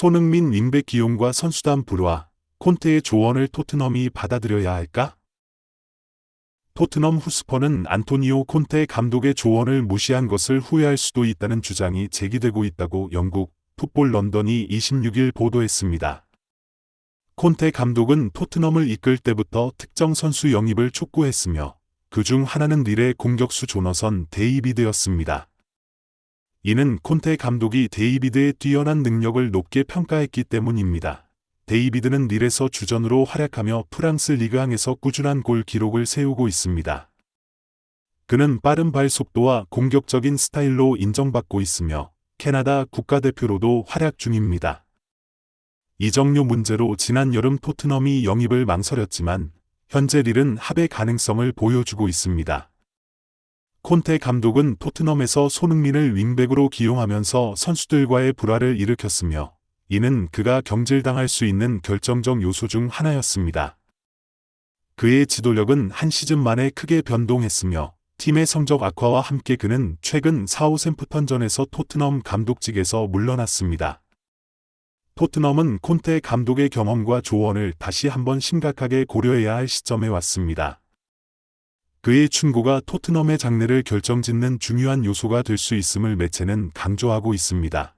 손흥민 윙백 기용과 선수단 불화, 콘테의 조언을 토트넘이 받아들여야 할까? 토트넘 후스퍼는 안토니오 콘테 감독의 조언을 무시한 것을 후회할 수도 있다는 주장이 제기되고 있다고 영국 풋볼 런던이 26일 보도했습니다. 콘테 감독은 토트넘을 이끌 때부터 특정 선수 영입을 촉구했으며 그중 하나는 릴의 공격수 조너선 데이비드였습니다. 이는 콘테 감독이 데이비드의 뛰어난 능력을 높게 평가했기 때문입니다. 데이비드는 릴에서 주전으로 활약하며 프랑스 리그항에서 꾸준한 골 기록을 세우고 있습니다. 그는 빠른 발 속도와 공격적인 스타일로 인정받고 있으며 캐나다 국가대표로도 활약 중입니다. 이적료 문제로 지난 여름 토트넘이 영입을 망설였지만 현재 릴은 합의 가능성을 보여주고 있습니다. 콘테 감독은 토트넘에서 손흥민을 윙백으로 기용하면서 선수들과의 불화를 일으켰으며 이는 그가 경질당할 수 있는 결정적 요소 중 하나였습니다. 그의 지도력은 한 시즌 만에 크게 변동했으며 팀의 성적 악화와 함께 그는 최근 사우샘프턴전에서 토트넘 감독직에서 물러났습니다. 토트넘은 콘테 감독의 경험과 조언을 다시 한번 심각하게 고려해야 할 시점에 왔습니다. 그의 충고가 토트넘의 장래를 결정짓는 중요한 요소가 될 수 있음을 매체는 강조하고 있습니다.